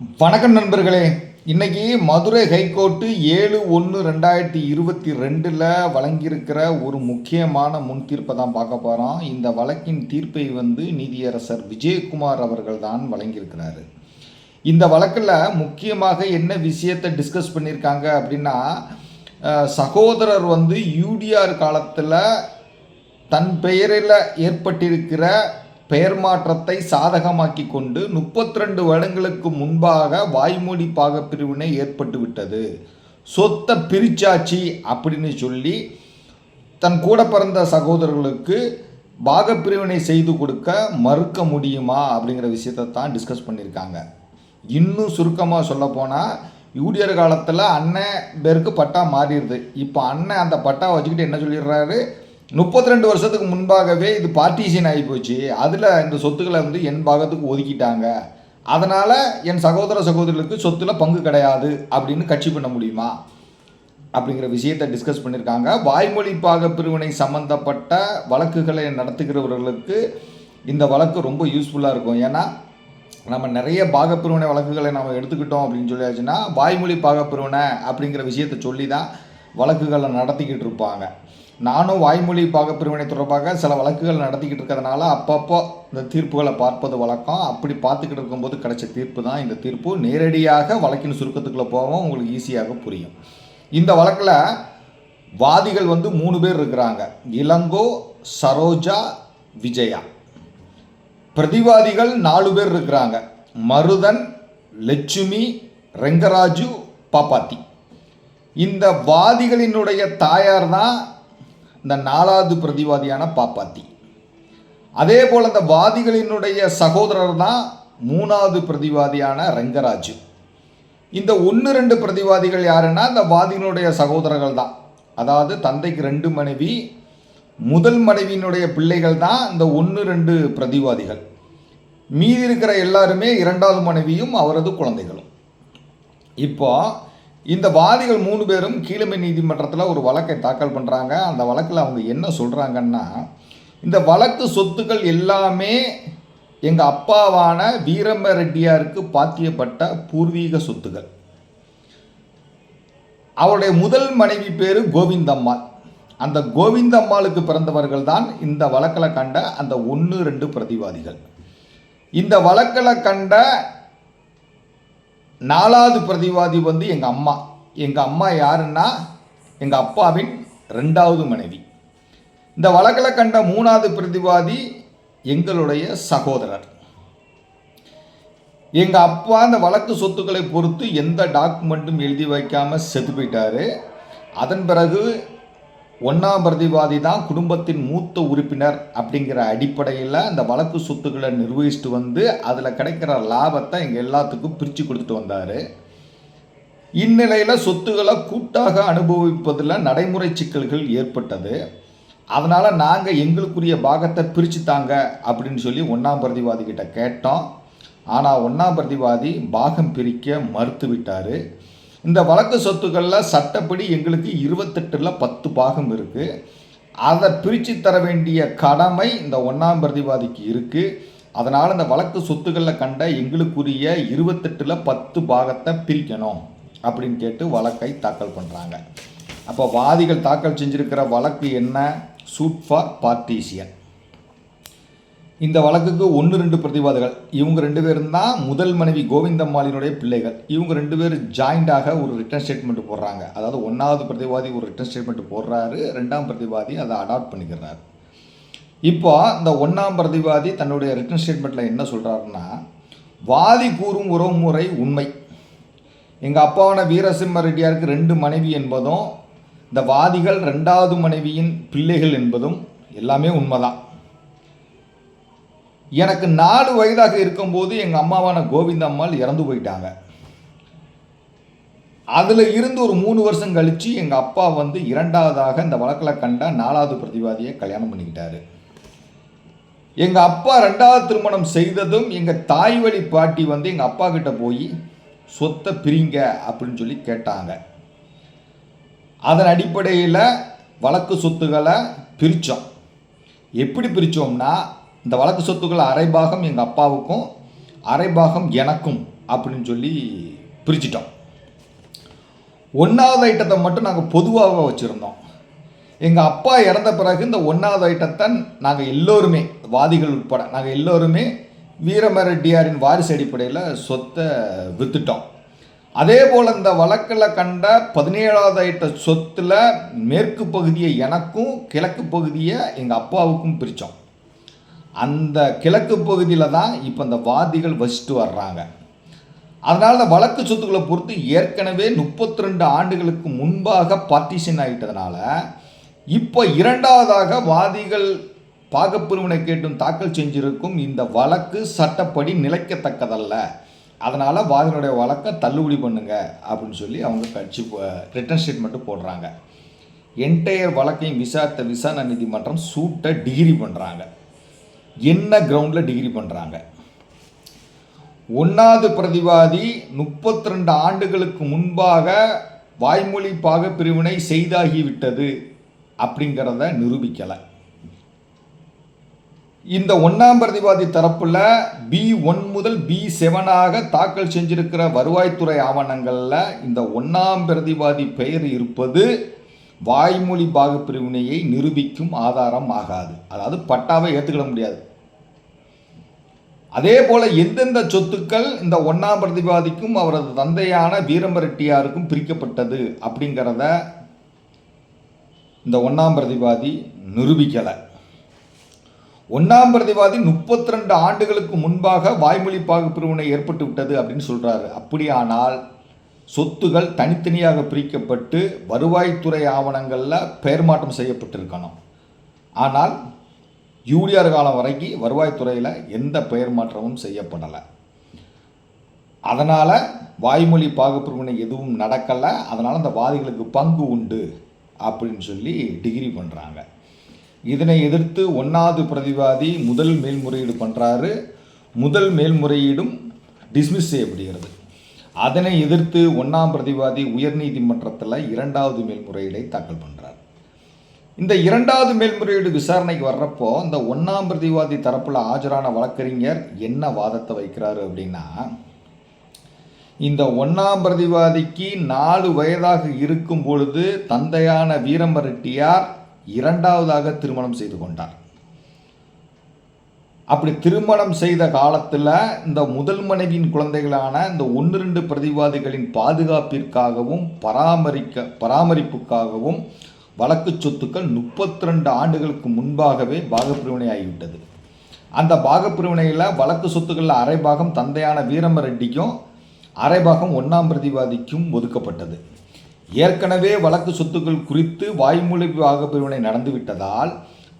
வணக்கம் நண்பர்களே. இன்னைக்கு மதுரை ஹைகோர்ட்டு ஏழு ஒன்று ரெண்டாயிரத்தி இருபத்தி ரெண்டில் வழங்கியிருக்கிற ஒரு முக்கியமான முன் தீர்ப்பை தான் பார்க்க போகிறோம் இந்த வழக்கின் தீர்ப்பை வந்து நீதியரசர் விஜயகுமார் அவர்கள் தான் வழங்கியிருக்கிறாரு. இந்த வழக்கில் முக்கியமாக என்ன விஷயத்தை டிஸ்கஸ் பண்ணியிருக்காங்க அப்படின்னா சகோதரர் வந்து யூடிஆர் காலத்தில் தன் பெயரில் ஏற்பட்டிருக்கிற பெயர் மாற்றத்தை சாதகமாக்கி கொண்டு முப்பத்தி ரெண்டு வருடங்களுக்கு முன்பாக வாய்மொழி பாகப்பிரிவினை ஏற்பட்டுவிட்டது. சொத்தை பிரிச்சாச்சு அப்படின்னு சொல்லி தன் கூட பிறந்த சகோதரர்களுக்கு பாகப்பிரிவினை செய்து கொடுக்க மறுக்க முடியுமா அப்படிங்கிற விஷயத்தை தான் டிஸ்கஸ் பண்ணியிருக்காங்க. இன்னும் சுருக்கமாக சொல்லப்போனால் யூடியர் காலத்தில் அண்ணன் பேருக்கு பட்டா மாறிடுது. இப்போ அண்ணன் அந்த பட்டா வச்சுக்கிட்டு என்ன சொல்லிடுறாரு? முப்பத்தி ரெண்டு வருஷத்துக்கு முன்பாகவே இது பார்ட்டிஷன் ஆகி போச்சு. அதில் இந்த சொத்துக்களை வந்து என் பாகத்துக்கு ஒதுக்கிட்டாங்க. அதனால் என் சகோதர சகோதரிகளுக்கு சொத்தில் பங்கு கிடையாது அப்படின்னு கட்சி பண்ண முடியுமா? அப்படிங்கிற விஷயத்தை டிஸ்கஸ் பண்ணியிருக்காங்க. வாய்மொழி பாக பிரிவினை சம்மந்தப்பட்ட வழக்குகளை நடத்துகிறவர்களுக்கு இந்த வழக்கு ரொம்ப யூஸ்ஃபுல்லாக இருக்கும். ஏன்னா நம்ம நிறைய பாகப்பிரிவினை வழக்குகளை நம்ம எடுத்துக்கிட்டோம் அப்படின்னு சொல்லியாச்சுன்னா வாய்மொழி பாகப்பிரிவினை அப்படிங்கிற விஷயத்தை சொல்லி தான் வழக்குகளை நடத்திக்கிட்டு இருப்பாங்க. நானும் வாய்மொழி பாகப்பிரிவினை தொடர்பாக சில வழக்குகள் நடத்திக்கிட்டு இருக்கிறதுனால அப்பப்போ இந்த தீர்ப்புகளை பார்ப்பது வழக்கம். அப்படி பார்த்துக்கிட்டு இருக்கும்போது கிடைச்ச தீர்ப்பு தான் இந்த தீர்ப்பு. நேரடியாக வழக்கின் சுருக்கத்துக்குள்ளே போவோம் உங்களுக்கு ஈஸியாக புரியும். இந்த வழக்கில் வாதிகள் வந்து மூணு பேர் இருக்கிறாங்க. இளங்கோ சரோஜா விஜயா. பிரதிவாதிகள் நாலு பேர் இருக்கிறாங்க. மருதன் லட்சுமி ரெங்கராஜு பாப்பாத்தி. இந்த வாதிகளினுடைய தாயார் தான் இந்த நாலாவது பிரதிவாதியான பாப்பாத்தி. அதே போல் அந்த வாதிகளினுடைய சகோதரர் தான் மூணாவது பிரதிவாதியான ரங்கராஜு. இந்த ஒன்று ரெண்டு பிரதிவாதிகள் யாருன்னா இந்த வாதிகளுடைய சகோதரர்கள் தான். அதாவது தந்தைக்கு ரெண்டு மனைவி முதல் மனைவியினுடைய பிள்ளைகள் தான் இந்த ஒன்று ரெண்டு பிரதிவாதிகள். மீதி இருக்கிற எல்லாருமே இரண்டாவது மனைவியும் அவரது குழந்தைகளும். இப்போ இந்த வாதிகள் மூணு பேரும் கீழமை நீதிமன்றத்தில் ஒரு வழக்கை தாக்கல் பண்ணுறாங்க அந்த வழக்கில் அவங்க என்ன சொல்கிறாங்கன்னா இந்த வழக்கு சொத்துக்கள் எல்லாமே எங்கள் அப்பாவான வீரம்ப ரெட்டியாருக்கு பாத்தியப்பட்ட பூர்வீக சொத்துக்கள். அவருடைய முதல் மனைவி பேர் கோவிந்தம்மாள். அந்த கோவிந்தம்மாளுக்கு பிறந்தவர்கள் தான் இந்த வழக்கில் கண்ட அந்த ஒன்று ரெண்டு பிரதிவாதிகள். இந்த வழக்கில் கண்ட நாலாவது பிரதிவாதி வந்து எங்கள் அம்மா. எங்கள் அம்மா யாருன்னா எங்கள் அப்பாவின் ரெண்டாவது மனைவி. இந்த வழக்கில் கண்ட மூணாவது பிரதிவாதி எங்களுடைய சகோதரர். எங்கள் அப்பா அந்த வழக்கு சொத்துக்களை பொறுத்து எந்த டாக்குமெண்ட்டும் எழுதி வைக்காமல் செத்து போயிட்டாரு. அதன் பிறகு ஒன்றாம் பிரதிவாதி தான் குடும்பத்தின் மூத்த உறுப்பினர் அப்படிங்கிற அடிப்படையில் அந்த வழக்கு சொத்துக்களை நிர்வகிச்சுட்டு வந்து அதில் கிடைக்கிற லாபத்தை எங்கள் எல்லாத்துக்கும் பிரித்து கொடுத்துட்டு வந்தார். இந்நிலையில் சொத்துக்களை கூட்டாக அனுபவிப்பதில் நடைமுறை சிக்கல்கள் ஏற்பட்டது. அதனால் நாங்கள் எங்களுக்குரிய பாகத்தை பிரித்து தாங்க அப்படின்னு சொல்லி ஒன்றாம் பிரதிவாதி கிட்ட கேட்டோம். ஆனால் ஒன்றாம் பிரதிவாதி பாகம் பிரிக்க மறுத்து விட்டார் இந்த வழக்கு சொத்துக்களில் சட்டப்படி எங்களுக்கு இருபத்தெட்டில் பத்து பாகம் இருக்குது அதை பிரித்து தர வேண்டிய கடமை இந்த ஒன்றாம் பிரதிவாதிக்கு இருக்குது அதனால் இந்த வழக்கு சொத்துக்களில் கண்ட எங்களுக்குரிய இருபத்தெட்டில் பத்து பாகத்தை பிரிக்கணும் அப்படின்னு கேட்டு வழக்கை தாக்கல் பண்ணுறாங்க அப்போ வாதிகள் தாக்கல் செஞ்சுருக்கிற வழக்கு என்ன? Suit for partition. இந்த வழக்குக்கு ஒன்று ரெண்டு பிரதிவாதிகள். இவங்க ரெண்டு பேரும் தான் முதல் மனைவி கோவிந்தம்மாளினுடைய பிள்ளைகள். இவங்க ரெண்டு பேர் ஜாயிண்டாக ஒரு ரிட்டர்ன் ஸ்டேட்மெண்ட் போடுறாங்க. அதாவது ஒன்றாவது பிரதிவாதி ஒரு ரிட்டர்ன் ஸ்டேட்மெண்ட் போடுறாரு. ரெண்டாம் பிரதிவாதி அதை அடாப்ட் பண்ணிக்கிறாரு. இப்போ இந்த ஒன்றாம் பிரதிவாதி தன்னுடைய ரிட்டர்ன் ஸ்டேட்மெண்ட்டில் என்ன சொல்கிறாருன்னா வாதி கூறும் உறவுமுறை உண்மை. எங்கள் அப்பாவான வீரசிம்ம ரெட்டியாருக்கு ரெண்டு மனைவி என்பதும் இந்த வாதிகள் ரெண்டாவது மனைவியின் பிள்ளைகள் என்பதும் எல்லாமே உண்மைதான். எனக்கு நாலு வயதாக இருக்கும்போது எங்கள் அம்மாவான கோவிந்தம்மாள் இறந்து போயிட்டாங்க. அதில் இருந்து ஒரு மூணு வருஷம் கழித்து எங்கள் அப்பா வந்து இரண்டாவதாக இந்த வழக்கில் கண்ட நாலாவது பிரதிவாதியை கல்யாணம் பண்ணிக்கிட்டாரு. எங்கள் அப்பா ரெண்டாவது திருமணம் செய்ததும் எங்கள் தாய் வழி பாட்டி வந்து எங்கள் அப்பா கிட்ட போய் சொத்தை பிரிங்க அப்படின்னு சொல்லி கேட்டாங்க. அதன் அடிப்படையில் வழக்கு சொத்துக்களை பிரித்தோம் எப்படி பிரித்தோம்னா இந்த வழக்கு சொத்துக்கள் அரை பாகம் எங்கள் அப்பாவுக்கும் அரை பாகம் எனக்கும் அப்படின்னு சொல்லி பிரிச்சிட்டோம். ஒன்றாவது ஐட்டத்தை மட்டும் நாங்கள் பொதுவாக வச்சுருந்தோம். எங்கள் அப்பா இறந்த பிறகு இந்த ஒன்றாவது ஐட்டத்தை நாங்கள் எல்லோருமே வாதிகள் உட்பட நாங்கள் எல்லோருமே வீரமரெட்டியாரின் வாரிசு அடிப்படையில் சொத்தை விற்றுட்டோம் அதே போல் இந்த வழக்கில் கண்ட பதினேழாவது ஐட்ட சொத்தில் மேற்கு பகுதியை எனக்கும் கிழக்கு பகுதியை எங்கள் அப்பாவுக்கும் பிரித்தோம் அந்த கிழக்கு பகுதியில் தான் இப்போ இந்த வாதிகள் வசித்து வர்றாங்க. அதனால் இந்த வழக்கு சொத்துக்களை பொறுத்து ஏற்கனவே முப்பத்தி ரெண்டு ஆண்டுகளுக்கு முன்பாக பார்ட்டிஷன் ஆகிட்டதுனால இப்போ இரண்டாவதாக வாதிகள் பாகப்பிரிவினை கேட்டும் தாக்கல் செஞ்சிருக்கும் இந்த வழக்கு சட்டப்படி நிலைக்கத்தக்கதல்ல. அதனால் வாதிகளுடைய வழக்கை தள்ளுபடி பண்ணுங்க அப்படின்னு சொல்லி அவங்க கட்சி ரிட்டர்ன் ஸ்டேட்மெண்ட்டு போடுறாங்க. என்டையர் வழக்கையும் விசாரித்த விசாரணை நீதிமன்றம் சூட்டை டிகிரி பண்ணுறாங்க என்ன கிரவுண்டில் டிகிரி பண்ணுறாங்க ஒன்றாவது பிரதிவாதி முப்பத்தி ரெண்டு ஆண்டுகளுக்கு முன்பாக வாய்மொழி பாக பிரிவினை செய்தாகிவிட்டது அப்படிங்கிறத நிரூபிக்கலை. இந்த ஒன்றாம் பிரதிவாதி தரப்பில் பி ஒன் முதல் பி செவனாக தாக்கல் செஞ்சிருக்கிற வருவாய்த்துறை ஆவணங்களில் இந்த ஒன்றாம் பிரதிவாதி பெயர் இருப்பது வாய்மொழி பாகுப்பிரிவினையை நிரூபிக்கும் ஆதாரம் ஆகாது. அதாவது பட்டாவை ஏற்றுக்கிட முடியாது. அதே போல எந்தெந்த சொத்துக்கள் இந்த ஒன்றாம் பிரதிவாதிக்கும் அவரது தந்தையான வீரம்ப ரெட்டியாருக்கும் பிரிக்கப்பட்டது அப்படிங்கிறத இந்த ஒன்றாம் பிரதிவாதி நிரூபிக்கலை. ஒன்றாம் பிரதிவாதி முப்பத்தி ரெண்டு ஆண்டுகளுக்கு முன்பாக வாய்மொழி பாகப்பிரிவினை ஏற்பட்டு விட்டது அப்படின்னு சொல்கிறாரு அப்படியானால் சொத்துகள் தனித்தனியாக பிரிக்கப்பட்டு வருவாய்த்துறை ஆவணங்களில் பெயர் மாற்றம் செய்யப்பட்டிருக்கணும். ஆனால் யூடிஆர் காலம் வரைக்கும் வருவாய்த்துறையில் எந்த பெயர் மாற்றமும் செய்யப்படலை. அதனால் வாய்மொழி பாகுப்பிரிவினை எதுவும் நடக்கலை. அதனால் அந்த வாதிகளுக்கு பங்கு உண்டு அப்படின்னு சொல்லி டிகிரி பண்ணுறாங்க இதனை எதிர்த்து ஒன்றாவது பிரதிவாதி முதல் மேல்முறையீடு பண்ணுறாரு முதல் மேல்முறையீடும் டிஸ்மிஸ் செய்யப்படுகிறது. அதனை எதிர்த்து ஒன்றாம் பிரதிவாதி உயர்நீதிமன்றத்தில் இரண்டாவது மேல்முறையீடை தாக்கல் பண்ணுறார் இந்த இரண்டாவது மேல்முறையீடு விசாரணைக்கு வர்றப்போ இந்த ஒன்றாம் பிரதிவாதி தரப்பில் ஆஜரான வழக்கறிஞர் என்ன வாதத்தை வைக்கிறாரு அப்படின்னா இந்த ஒன்றாம் பிரதிவாதிக்கு நாலு வயதாக இருக்கும் பொழுது தந்தையான வீரம்ப ரெட்டியார் இரண்டாவதாக திருமணம் செய்து கொண்டார். அப்படி திருமணம் செய்த காலத்தில் இந்த முதல் மனைவியின் குழந்தைகளான இந்த ஒன்று ரெண்டு பிரதிவாதிகளின் பாதுகாப்பிற்காகவும் பராமரிக்க பராமரிப்புக்காகவும் வழக்கு சொத்துக்கள் முப்பத்தி ரெண்டு ஆண்டுகளுக்கு முன்பாகவே பாகப்பிரிவினை ஆகிவிட்டது அந்த பாகப்பிரிவினையில் வழக்கு சொத்துக்களில் அரை பாகம் தந்தையான வீரம ரெட்டிக்கும் அரை பாகம் ஒன்றாம் பிரதிவாதிக்கும் ஒதுக்கப்பட்டது. ஏற்கனவே வழக்கு சொத்துக்கள் குறித்து வாய்மொழி பாகப்பிரிவினை நடந்துவிட்டதால்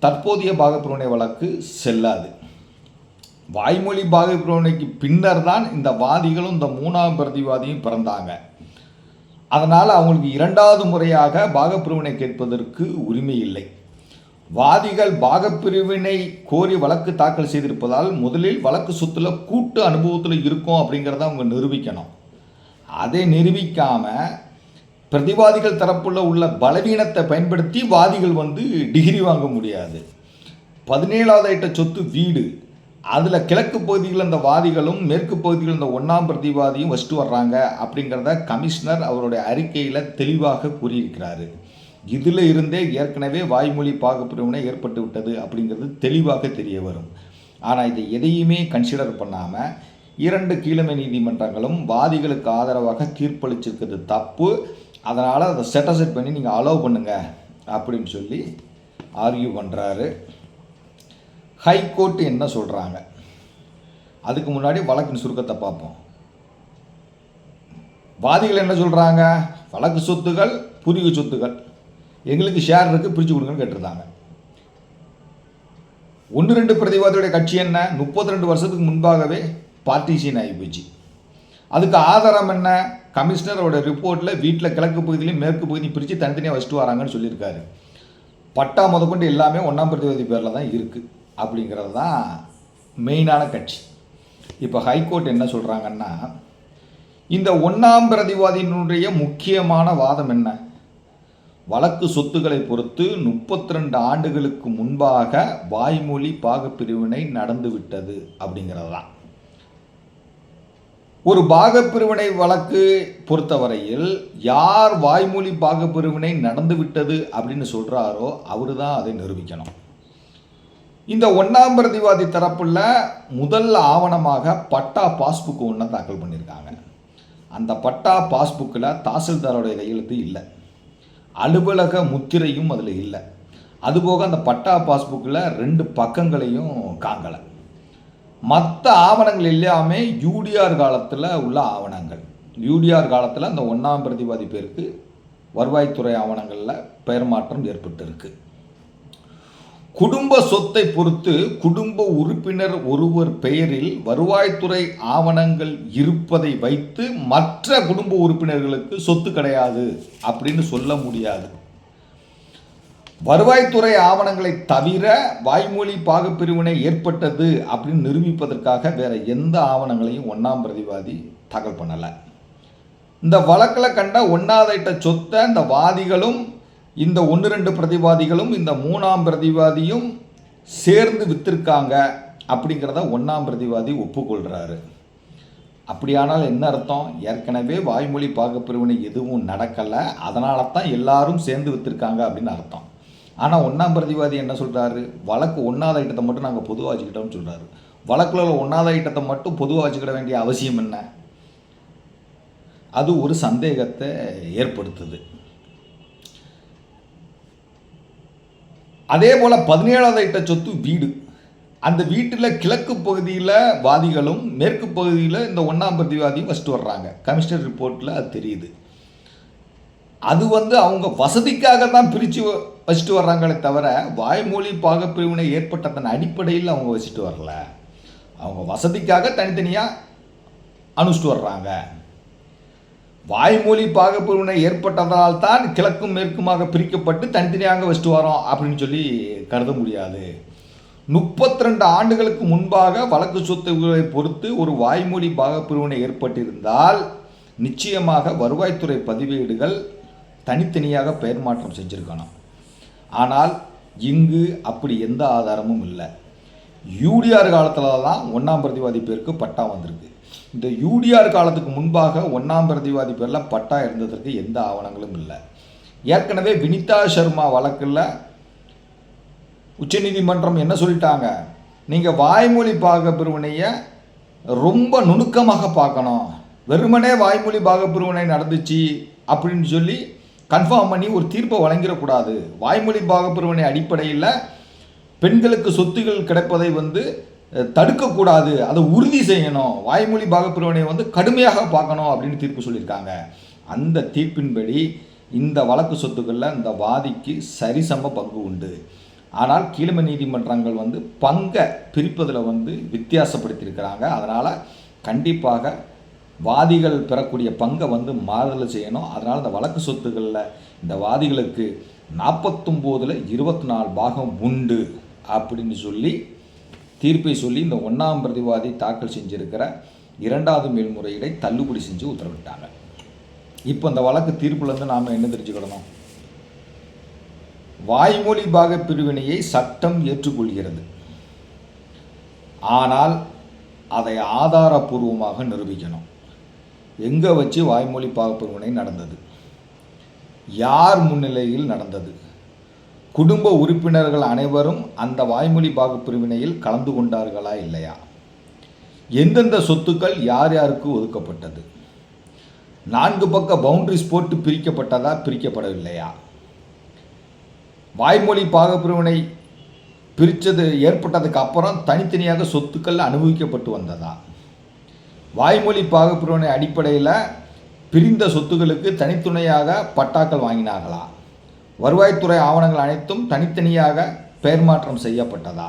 தற்போதைய பாகப்பிரிவினை வழக்கு செல்லாது. வாய்மொழி பாகப்பிரிவினைக்கு பின்னர் தான் இந்த வாதிகளும் இந்த மூணாம் பிரதிவாதியும் பிறந்தாங்க. அதனால் அவங்களுக்கு இரண்டாவது முறையாக பாகப்பிரிவினை கேட்பதற்கு உரிமை இல்லை. வாதிகள் பாகப்பிரிவினை கோரி வழக்கு தாக்கல் செய்திருப்பதால் முதலில் வழக்கு சொத்துல கூட்டு அனுபவத்தில் இருக்கும் அப்படிங்கிறத அவங்க நிரூபிக்கணும். அதை நிரூபிக்காமல் பிரதிவாதிகள் தரப்புள்ள உள்ள பலவீனத்தை பயன்படுத்தி வாதிகள் வந்து டிகிரி வாங்க முடியாது. பதினேழாவது ஐட்ட சொத்து வீடு. அதில் கிழக்கு பகுதியில் இந்த வாதிகளும் மேற்கு பகுதியில் இந்த ஒன்றாம் பிரதிவாதியும் வச்சுட்டு வர்றாங்க அப்படிங்கிறத கமிஷனர் அவருடைய அறிக்கையில் தெளிவாக கூறியிருக்கிறாரு. இதில் இருந்தே ஏற்கனவே வாய்மொழி பாகப்பிரிவினை ஏற்பட்டு விட்டது அப்படிங்கிறது தெளிவாக தெரிய வரும். ஆனால் இதை எதையுமே கன்சிடர் பண்ணாமல் இரண்டு கீழமை நீதிமன்றங்களும் வாதிகளுக்கு ஆதரவாக தீர்ப்பளிச்சிருக்கிறது தப்பு. அதனால் அதை செட்டசெட் பண்ணி நீங்கள் அலோவ் பண்ணுங்கள் அப்படின்னு சொல்லி ஆர்கியூ பண்ணுறாரு ஹைகோர்ட்டு என்ன சொல்கிறாங்க அதுக்கு முன்னாடி வழக்கின் சுருக்கத்தை பார்ப்போம். வாதிகள் என்ன சொல்கிறாங்க வழக்கு சொத்துகள் பூர்வீக சொத்துகள் எங்களுக்கு ஷேர் இருக்குது பிரித்து கொடுங்கன்னு கேட்டிருந்தாங்க. ஒன்று ரெண்டு பிரதிவாதியுடைய கட்சி என்ன? முப்பத்தி ரெண்டு வருஷத்துக்கு முன்பாகவே பார்ட்டிஷன் ஆகி போச்சு. அதுக்கு ஆதாரம் என்ன? கமிஷனரோட ரிப்போர்ட்டில் வீட்டில் கிழக்கு பகுதியிலையும் மேற்கு பகுதியும் பிரித்து தனித்தனியாக வச்சுட்டு வராங்கன்னு சொல்லியிருக்காரு. பட்டா முதற்கொண்டு எல்லாமே ஒன்றாம் பிரதிவாதி பேரில் தான் இருக்குது அப்படிங்கிறது தான் மெயினான கட்சி. இப்போ ஹைகோர்ட் என்ன சொல்கிறாங்கன்னா இந்த ஒன்றாம் பிரதிவாதியினுடைய முக்கியமான வாதம் என்ன? வழக்கு சொத்துக்களை பொறுத்து முப்பத்தி ரெண்டு ஆண்டுகளுக்கு முன்பாக வாய்மொழி பாகப்பிரிவினை நடந்துவிட்டது அப்படிங்கிறது தான் ஒரு பாகப்பிரிவினை வழக்கு பொறுத்தவரையில் யார் வாய்மொழி பாகப்பிரிவினை நடந்துவிட்டது அப்படின்னு சொல்கிறாரோ அவர் தான் அதை நிரூபிக்கணும். இந்த ஒன்றாம் பிரதிவாதி தரப்புல முதல் ஆவணமாக பட்டா பாஸ்புக் ஒன்று தாக்கல் பண்ணியிருக்காங்க அந்த பட்டா பாஸ்புக்கில் தாசில்தாரோடைய கையெழுத்து இல்லை. அலுவலக முத்திரையும் அதில் இல்லை. அதுபோக அந்த பட்டா பாஸ்புக்கில் ரெண்டு பக்கங்களையும் காங்கலை. மற்ற ஆவணங்கள் எல்லாமே யூடிஆர் காலத்தில் உள்ள ஆவணங்கள். யூடிஆர் காலத்தில் அந்த ஒன்றாம் பிரதிவாதி பேருக்கு வருவாய்த்துறை ஆவணங்களில் பெயர் மாற்றம் ஏற்பட்டிருக்கு. குடும்ப சொத்தை பொறுத்து குடும்ப உறுப்பினர் ஒருவர் பெயரில் வருவாய்த்துறை ஆவணங்கள் இருப்பதை வைத்து மற்ற குடும்ப உறுப்பினர்களுக்கு சொத்து கிடையாது அப்படின்னு சொல்ல முடியாது. வருவாய்த்துறை ஆவணங்களை தவிர வாய்மொழி பாகப்பிரிவினை ஏற்பட்டது அப்படின்னு நிரூபிப்பதற்காக வேற எந்த ஆவணங்களையும் ஒன்றாம் பிரதிவாதி தாக்கல் பண்ணலை. இந்த வழக்கில் கண்ட ஒன்றாவது சொத்தை இந்த வாதிகளும் இந்த ஒன்று ரெண்டு பிரதிவாதிகளும் இந்த மூணாம் பிரதிவாதியும் சேர்ந்து வித்திருக்காங்க அப்படிங்கிறத ஒன்றாம் பிரதிவாதி ஒப்புக்கொள்கிறாரு அப்படியானால் என்ன அர்த்தம்? ஏற்கனவே வாய்மொழி பாகப்பிரிவினை எதுவும் நடக்கலை. அதனால தான் எல்லாரும் சேர்ந்து விற்றுருக்காங்க அப்படின்னு அர்த்தம். ஆனால் ஒன்றாம் பிரதிவாதி என்ன சொல்கிறாரு வழக்கு ஒன்றாவது ஐட்டத்தை மட்டும் நாங்கள் பொதுவாக வச்சுக்கிட்டோம்னு சொல்கிறாரு வழக்கில் உள்ள ஒன்றாவது ஐட்டத்தை மட்டும் பொதுவாக வச்சுக்கிட வேண்டிய அவசியம் என்ன? அது ஒரு சந்தேகத்தை ஏற்படுத்துது. அதே போல் பதினேழாவது ஐட்ட சொத்து வீடு. அந்த வீட்டில் கிழக்கு பகுதியில் வாதிகளும் மேற்கு பகுதியில் இந்த ஒன்றாம் பிரதிவாதியும் வச்சுட்டு வர்றாங்க. கமிஷனர் ரிப்போர்ட்டில் அது தெரியுது. அது வந்து அவங்க வசதிக்காக தான் பிரித்து வச்சுட்டு வர்றாங்களே தவிர வாய்மொழி பாகப்பிரிவினை ஏற்பட்டதன் அடிப்படையில் அவங்க வச்சுட்டு வரல. அவங்க வசதிக்காக தனித்தனியாக அனுப்பிச்சிட்டு வர்றாங்க. வாய்மொழி பாகப்பிரிவினை ஏற்பட்டதால் தான் கிழக்கும் மேற்குமாக பிரிக்கப்பட்டு தனித்தனியாக வச்சுட்டு வரோம் அப்படின்னு சொல்லி கருத முடியாது. முப்பத்தி ரெண்டு ஆண்டுகளுக்கு முன்பாக வழக்கு சொத்துக்களை பொறுத்து ஒரு வாய்மொழி பாகப்பிரிவினை ஏற்பட்டிருந்தால் நிச்சயமாக வருவாய்த்துறை பதிவேடுகள் தனித்தனியாக பெயர் மாற்றம் செஞ்சுருக்கணும். ஆனால் இங்கு அப்படி எந்த ஆதாரமும் இல்லை. யூடிஆர் காலத்தில் தான் ஒன்றாம் பிரதிவாதி பேருக்கு பட்டா வந்திருக்கு. இந்த யூடிஆர் காலத்துக்கு முன்பாக ஒன்றாம் பிரதிவாதி பேரில் பட்டா இருந்ததற்கு எந்த ஆவணங்களும் இல்லை. ஏற்கனவே வினிதா சர்மா வழக்கில் உச்சநீதிமன்றம் என்ன சொல்லிட்டாங்க? நீங்கள் வாய்மொழி பாகப்பிரிவினையை ரொம்ப நுணுக்கமாக பார்க்கணும். வெறுமனே வாய்மொழி பாகப்பிரிவினை நடந்துச்சு அப்படின்னு சொல்லி கன்ஃபார்ம் பண்ணி ஒரு தீர்ப்பை வழங்கிடக்கூடாது. வாய்மொழி பாகப்பிரிவினை அடிப்படையில் பெண்களுக்கு சொத்துகள் கிடைப்பதை வந்து தடுக்கக்கூடாது. அதை உறுதி செய்யணும். வாய்மொழி பாகப்பிரிவினை வந்து கடுமையாக பார்க்கணும் அப்படின்னு தீர்ப்பு சொல்லியிருக்காங்க. அந்த தீர்ப்பின்படி இந்த வழக்கு சொத்துக்களில் இந்த வாதிக்கு சரிசம பங்கு உண்டு. ஆனால் கீழமை நீதிமன்றங்கள் வந்து பங்கை பிரிப்பதில் வந்து வித்தியாசப்படுத்தியிருக்கிறாங்க. அதனால் கண்டிப்பாக வாதிகள் பெறக்கூடிய பங்கை வந்து மாறுதல் செய்யணும். அதனால் இந்த வழக்கு சொத்துக்களில் இந்த வாதிகளுக்கு நாற்பத்தொம்போதில் இருபத்தி நாலு பாகம் உண்டு அப்படின்னு சொல்லி தீர்ப்பை சொல்லி இந்த ஒன்றாம் பிரதிவாதி தாக்கல் செஞ்சிருக்கிற இரண்டாவது மேல்முறையீடை தள்ளுபடி செஞ்சு உத்தரவிட்டாங்க. இப்போ இந்த வழக்கு தீர்ப்புலேருந்து நாம் என்ன தெரிஞ்சுக்கிடணும்? வாய்மொழி பாக பிரிவினையை சட்டம் ஏற்றுக்கொள்கிறது. ஆனால் அதை ஆதாரபூர்வமாக நிரூபிக்கணும். எங்கே வச்சு வாய்மொழி பாக பிரிவினை நடந்தது? யார் முன்னிலையில் நடந்தது? குடும்ப உறுப்பினர்கள் அனைவரும் அந்த வாய்மொழி பாகுப்பிரிவினையில் கலந்து கொண்டார்களா இல்லையா? எந்தெந்த சொத்துக்கள் யார் யாருக்கு ஒதுக்கப்பட்டது? நான்கு பக்க பவுண்டரிஸ் போட்டு பிரிக்கப்பட்டதா பிரிக்கப்படவில்லையா? வாய்மொழி பாகப்பிரிவினை பிரித்தது ஏற்பட்டதுக்கு அப்புறம் தனித்தனியாக சொத்துக்கள் அனுபவிக்கப்பட்டு வந்ததா? வாய்மொழி பாகப்பிரிவினை அடிப்படையில் பிரிந்த சொத்துக்களுக்கு தனித்துணையாக பட்டாக்கள் வாங்கினார்களா? வருவாய்த்துறை ஆவணங்கள் அனைத்தும் தனித்தனியாக பெயர் மாற்றம் செய்யப்பட்டதா?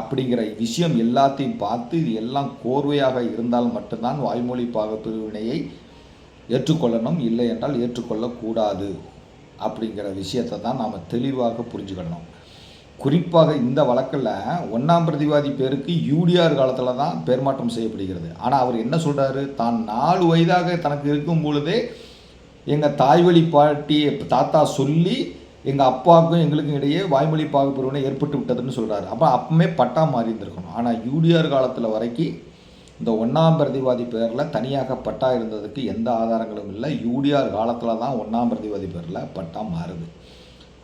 அப்படிங்கிற விஷயம் எல்லாத்தையும் பார்த்து இது எல்லாம் கோர்வையாக இருந்தால் மட்டும்தான் வாய்மொழி பாகப்பிரிவினையை ஏற்றுக்கொள்ளணும் இல்லை என்றால் ஏற்றுக்கொள்ளக்கூடாது அப்படிங்கிற விஷயத்தை தான் நாம் தெளிவாக புரிஞ்சுக்கணும். குறிப்பாக இந்த வழக்கில் ஒன்றாம் பிரதிவாதி பேருக்கு யூடிஆர் காலத்தில் தான் பேர்மாற்றம் செய்யப்படுகிறது. ஆனால் அவர் என்ன சொல்கிறாரு தான் நாலு வயதாக தனக்கு இருக்கும் பொழுதே எங்கள் தாய்வழி பாட்டி தாத்தா சொல்லி எங்கள் அப்பாவுக்கும் எங்களுக்கும் இடையே வாய்மொழி பாகுப்பிரிவினை ஏற்பட்டு விட்டதுன்னு சொல்கிறாரு அப்போ அப்பவுமே பட்டா மாறி இருந்திருக்கணும். ஆனால் யூடிஆர் காலத்தில் வரைக்கும் இந்த ஒன்றாம் பிரதிவாதி பேரில் தனியாக பட்டா இருந்ததுக்கு எந்த ஆதாரங்களும் இல்லை. யூடிஆர் காலத்தில் தான் ஒன்றாம் பிரதிவாதி பேரில் பட்டா மாறுது.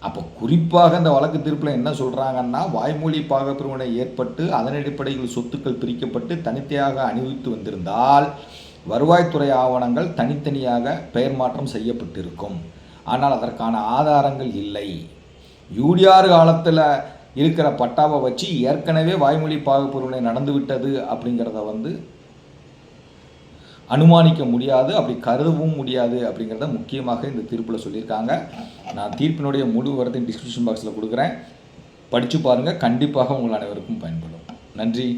அப்போ குறிப்பாக இந்த வழக்கு தீர்ப்பில் என்ன சொல்கிறாங்கன்னா வாய்மொழி பாகப்பிரிவினை ஏற்பட்டு அதன் அடிப்படையில் சொத்துக்கள் பிரிக்கப்பட்டு தனித்தையாக அணிவித்து வந்திருந்தால் வருவாய்த்துறை ஆவணங்கள் தனித்தனியாக பெயர் மாற்றம் செய்யப்பட்டிருக்கும். ஆனால் அதற்கான ஆதாரங்கள் இல்லை. யூடிஆர் காலத்தில் இருக்கிற பட்டாவை வச்சு ஏற்கனவே வாய்மொழி பாகப்பிரிவினை நடந்துவிட்டது அப்படிங்கிறத வந்து அனுமானிக்க முடியாது அப்படி கருதவும் முடியாது அப்படிங்கிறத முக்கியமாக இந்த தீர்ப்பில் சொல்லியிருக்காங்க. நான் தீர்ப்பினுடைய முழு வரத்தையும் டிஸ்கிரிப்ஷன் பாக்ஸில் கொடுக்குறேன். படித்து பாருங்கள் கண்டிப்பாக உங்கள் அனைவருக்கும் பயன்படும். நன்றி.